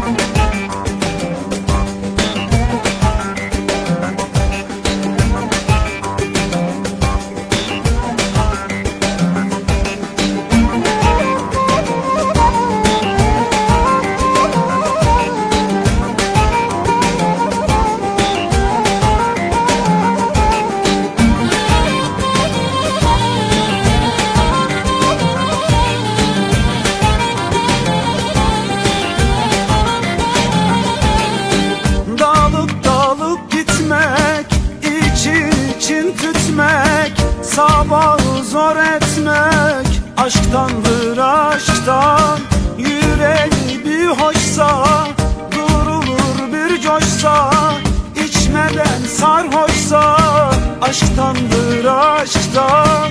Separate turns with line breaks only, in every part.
Thank you. Tütmek Sabahı zor etmek. Aşktandır aşktan Yüreği bir hoşsa Durulur bir coşsa. İçmeden sarhoşsa Aşktandır aşktan.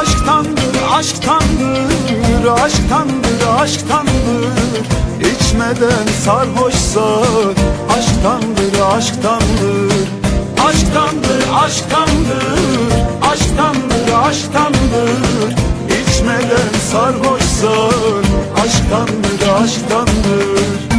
Aşktandır, aşktandır, aşktandır, aşktandır İçmeden sarhoşsa Aşktandır, aşktandır. Aşktandır, aşktandır, aşktandır, aşktandır. İçmeden sarhoşsa Aşktandır, aşktandır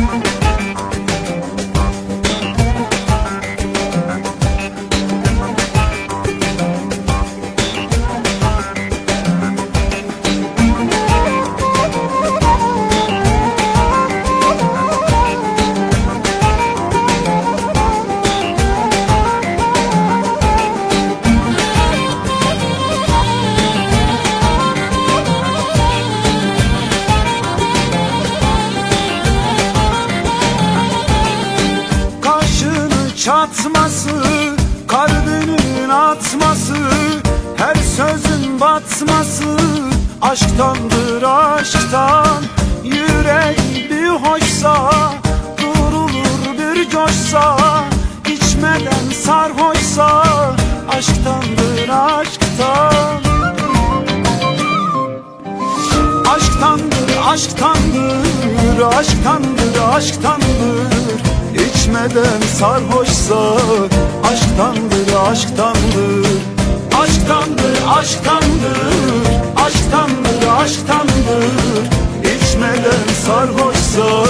çatması Kalbinin atması Her sözün batması Aşktandır aşktan. Yüreği bir hoşsa Durulur bir coşsa içmeden sarhoşsa Aşktandır aşktan. Aşktandır, aşktandır, aşktandır, aşktandır İçmeden sarhoşsa Aşktandır, aşktandır. Aşktandır, aşktandır, aşktandır, aşktandır. İçmeden sarhoşsa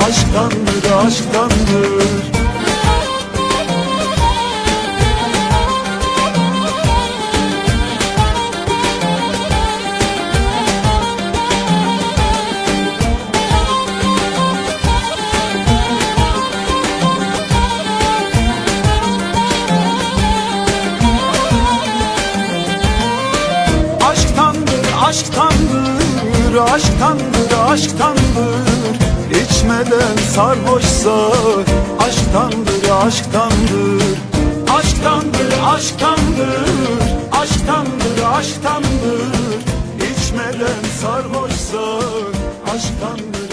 Aşktandır, aşktandır Aşktandır, aşktandır, aşktandır, aşktandır İçmeden sarhoşsa Aşktandır, aşktandır Aşktandır, aşktandır, aşktandır, aşktandır İçmeden sarhoşsa Aşktandır